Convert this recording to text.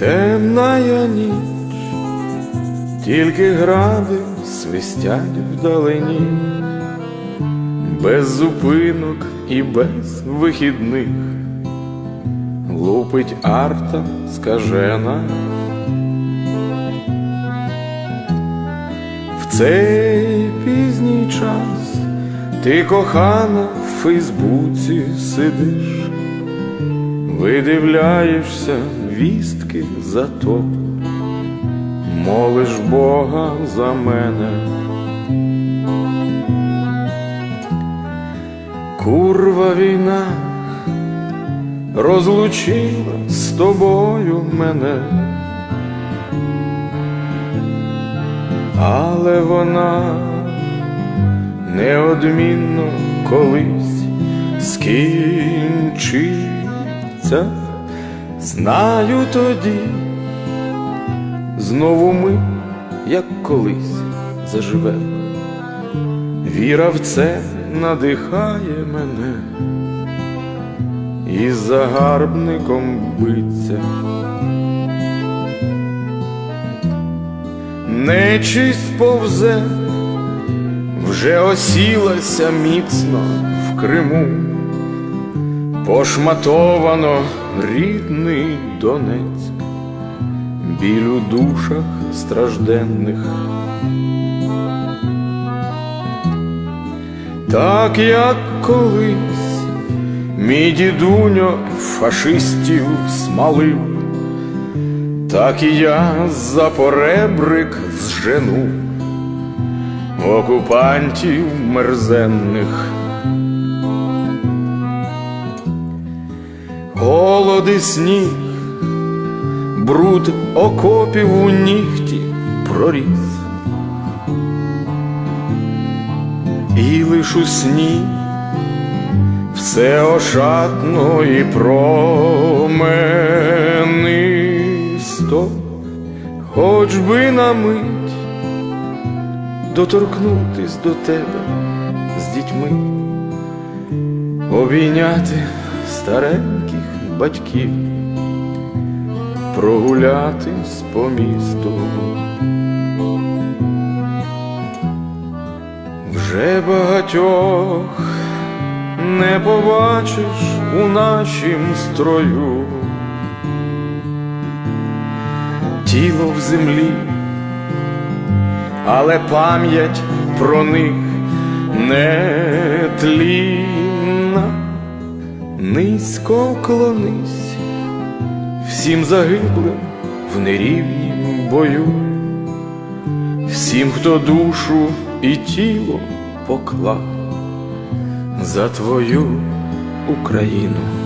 Темная ніч, тільки гради свистять вдалині, без зупинок і без вихідних, лупить арта скажена. Цей пізній час. Ти кохана в Фейсбуці сидиш, видивляєшся вістки за то, молиш Бога за мене. Курва війна розлучила з тобою мене, але вона неодмінно колись скінчиться. Знаю тоді, знову ми, як колись, заживемо. Віра в це надихає мене і загарбником биться. Нечисть повзе, вже осілася міцно в Криму, пошматовано рідний Донець, біль у душах стражденних. Так як колись мій дідуньо фашистів смалив, так і я за поребрик зжену окупантів мерзенних. Голод і сніг, бруд окопів у нігті проріс. І лиш у сні все ошатно і променисто, хоч би на мить доторкнутись до тебе з дітьми, обійняти стареньких батьків, прогулятись по місту. Вже багатьох не побачиш у нашім строю, тіло в землі, але пам'ять про них не тлінна, низько вклонись всім загиблим в нерівнім бою, всім, хто душу і тіло поклав за твою Україну.